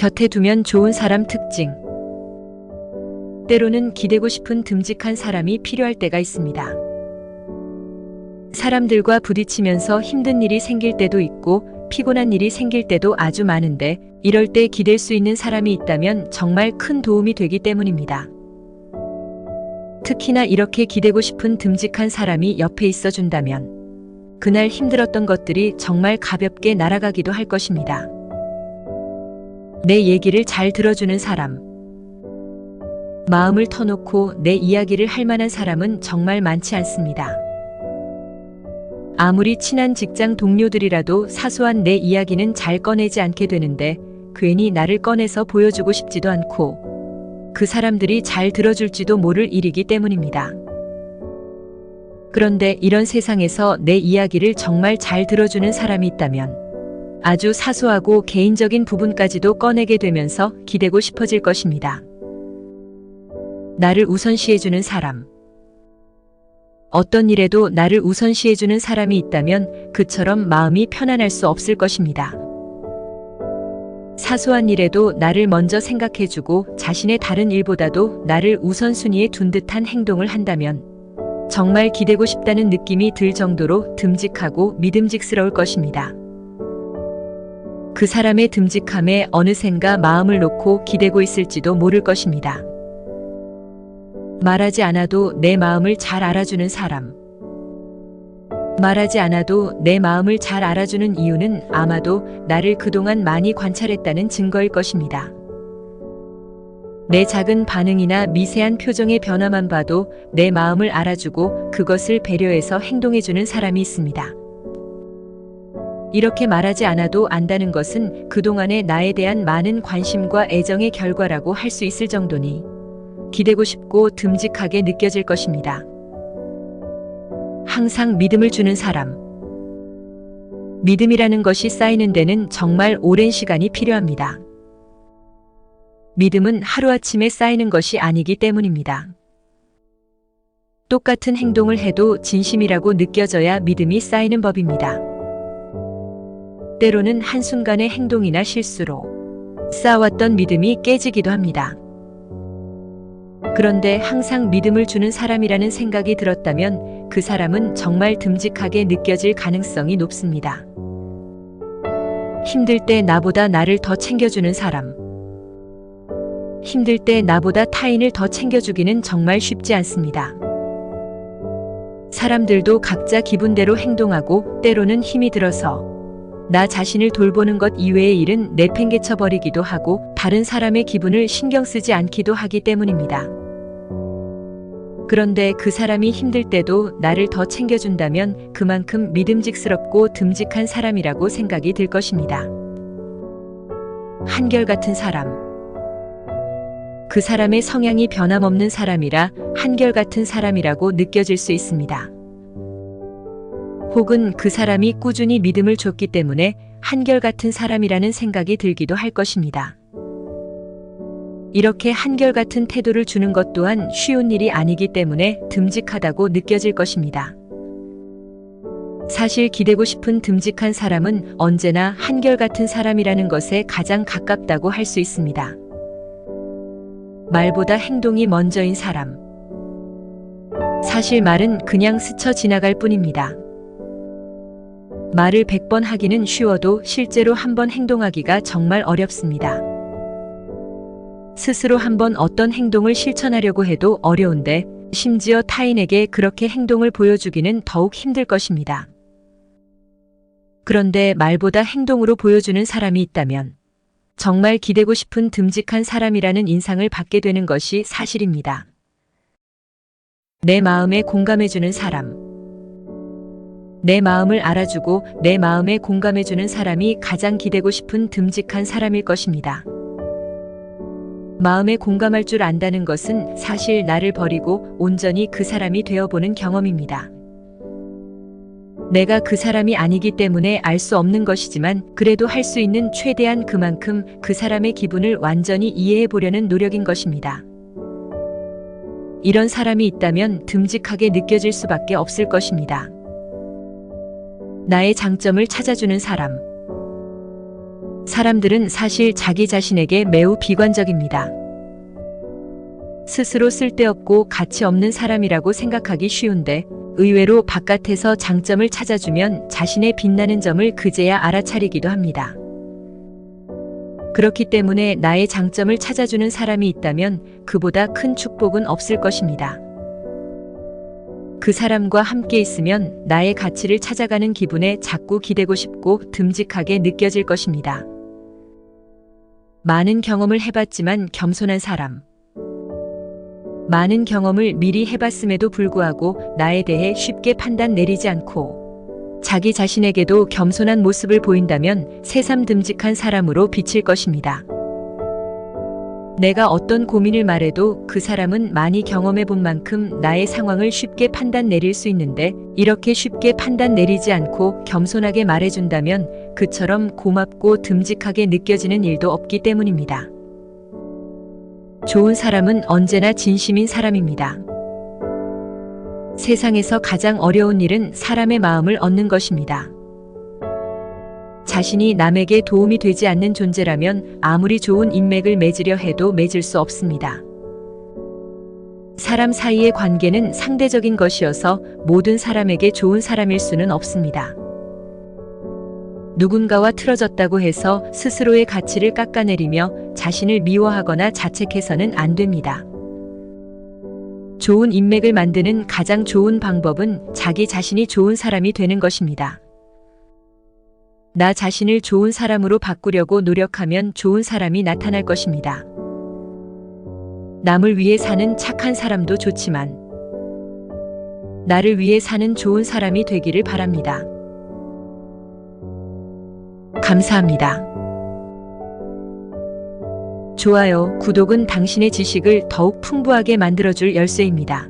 곁에 두면 좋은 사람 특징. 때로는 기대고 싶은 듬직한 사람이 필요할 때가 있습니다. 사람들과 부딪히면서 힘든 일이 생길 때도 있고 피곤한 일이 생길 때도 아주 많은데 이럴 때 기댈 수 있는 사람이 있다면 정말 큰 도움이 되기 때문입니다. 특히나 이렇게 기대고 싶은 듬직한 사람이 옆에 있어 준다면 그날 힘들었던 것들이 정말 가볍게 날아가기도 할 것입니다. 내 얘기를 잘 들어주는 사람. 마음을 터놓고 내 이야기를 할 만한 사람은 정말 많지 않습니다. 아무리 친한 직장 동료들이라도 사소한 내 이야기는 잘 꺼내지 않게 되는데 괜히 나를 꺼내서 보여주고 싶지도 않고 그 사람들이 잘 들어줄지도 모를 일이기 때문입니다. 그런데 이런 세상에서 내 이야기를 정말 잘 들어주는 사람이 있다면 아주 사소하고 개인적인 부분까지도 꺼내게 되면서 기대고 싶어질 것입니다. 나를 우선시해주는 사람. 어떤 일에도 나를 우선시해주는 사람이 있다면 그처럼 마음이 편안할 수 없을 것입니다. 사소한 일에도 나를 먼저 생각해주고 자신의 다른 일보다도 나를 우선순위에 둔 듯한 행동을 한다면 정말 기대고 싶다는 느낌이 들 정도로 듬직하고 믿음직스러울 것입니다. 그 사람의 듬직함에 어느샌가 마음을 놓고 기대고 있을지도 모를 것입니다. 말하지 않아도 내 마음을 잘 알아주는 사람. 말하지 않아도 내 마음을 잘 알아주는 이유는 아마도 나를 그동안 많이 관찰했다는 증거일 것입니다. 내 작은 반응이나 미세한 표정의 변화만 봐도 내 마음을 알아주고 그것을 배려해서 행동해주는 사람이 있습니다. 이렇게 말하지 않아도 안다는 것은 그동안의 나에 대한 많은 관심과 애정의 결과라고 할 수 있을 정도니 기대고 싶고 듬직하게 느껴질 것입니다. 항상 믿음을 주는 사람. 믿음이라는 것이 쌓이는 데는 정말 오랜 시간이 필요합니다. 믿음은 하루아침에 쌓이는 것이 아니기 때문입니다. 똑같은 행동을 해도 진심이라고 느껴져야 믿음이 쌓이는 법입니다. 때로는 한순간의 행동이나 실수로 쌓아왔던 믿음이 깨지기도 합니다. 그런데 항상 믿음을 주는 사람이라는 생각이 들었다면 그 사람은 정말 듬직하게 느껴질 가능성이 높습니다. 힘들 때 나보다 나를 더 챙겨주는 사람. 힘들 때 나보다 타인을 더 챙겨주기는 정말 쉽지 않습니다. 사람들도 각자 기분대로 행동하고 때로는 힘이 들어서 나 자신을 돌보는 것 이외의 일은 내팽개쳐 버리기도 하고 다른 사람의 기분을 신경 쓰지 않기도 하기 때문입니다. 그런데 그 사람이 힘들 때도 나를 더 챙겨준다면 그만큼 믿음직스럽고 듬직한 사람이라고 생각이 들 것입니다. 한결같은 사람. 그 사람의 성향이 변함없는 사람이라 한결같은 사람이라고 느껴질 수 있습니다. 혹은 그 사람이 꾸준히 믿음을 줬기 때문에 한결같은 사람이라는 생각이 들기도 할 것입니다. 이렇게 한결같은 태도를 주는 것 또한 쉬운 일이 아니기 때문에 듬직하다고 느껴질 것입니다. 사실 기대고 싶은 듬직한 사람은 언제나 한결같은 사람이라는 것에 가장 가깝다고 할 수 있습니다. 말보다 행동이 먼저인 사람. 사실 말은 그냥 스쳐 지나갈 뿐입니다. 말을 100번 하기는 쉬워도 실제로 한번 행동하기가 정말 어렵습니다. 스스로 한번 어떤 행동을 실천하려고 해도 어려운데 심지어 타인에게 그렇게 행동을 보여주기는 더욱 힘들 것입니다. 그런데 말보다 행동으로 보여주는 사람이 있다면 정말 기대고 싶은 듬직한 사람이라는 인상을 받게 되는 것이 사실입니다. 내 마음에 공감해주는 사람. 내 마음을 알아주고 내 마음에 공감해주는 사람이 가장 기대고 싶은 듬직한 사람일 것입니다. 마음에 공감할 줄 안다는 것은 사실 나를 버리고 온전히 그 사람이 되어보는 경험입니다. 내가 그 사람이 아니기 때문에 알 수 없는 것이지만 그래도 할 수 있는 최대한 그만큼 그 사람의 기분을 완전히 이해해 보려는 노력인 것입니다. 이런 사람이 있다면 듬직하게 느껴질 수밖에 없을 것입니다. 나의 장점을 찾아주는 사람. 사람들은 사실 자기 자신에게 매우 비관적입니다. 스스로 쓸데없고 가치 없는 사람이라고 생각하기 쉬운데 의외로 바깥에서 장점을 찾아주면 자신의 빛나는 점을 그제야 알아차리기도 합니다. 그렇기 때문에 나의 장점을 찾아주는 사람이 있다면 그보다 큰 축복은 없을 것입니다. 그 사람과 함께 있으면 나의 가치를 찾아가는 기분에 자꾸 기대고 싶고 듬직하게 느껴질 것입니다. 많은 경험을 해봤지만 겸손한 사람. 많은 경험을 미리 해봤음에도 불구하고 나에 대해 쉽게 판단 내리지 않고 자기 자신에게도 겸손한 모습을 보인다면 새삼 듬직한 사람으로 비칠 것입니다. 내가 어떤 고민을 말해도 그 사람은 많이 경험해 본 만큼 나의 상황을 쉽게 판단 내릴 수 있는데 이렇게 쉽게 판단 내리지 않고 겸손하게 말해준다면 그처럼 고맙고 듬직하게 느껴지는 일도 없기 때문입니다. 좋은 사람은 언제나 진심인 사람입니다. 세상에서 가장 어려운 일은 사람의 마음을 얻는 것입니다. 자신이 남에게 도움이 되지 않는 존재라면 아무리 좋은 인맥을 맺으려 해도 맺을 수 없습니다. 사람 사이의 관계는 상대적인 것이어서 모든 사람에게 좋은 사람일 수는 없습니다. 누군가와 틀어졌다고 해서 스스로의 가치를 깎아내리며 자신을 미워하거나 자책해서는 안 됩니다. 좋은 인맥을 만드는 가장 좋은 방법은 자기 자신이 좋은 사람이 되는 것입니다. 나 자신을 좋은 사람으로 바꾸려고 노력하면 좋은 사람이 나타날 것입니다. 남을 위해 사는 착한 사람도 좋지만 나를 위해 사는 좋은 사람이 되기를 바랍니다. 감사합니다. 좋아요, 구독은 당신의 지식을 더욱 풍부하게 만들어줄 열쇠입니다.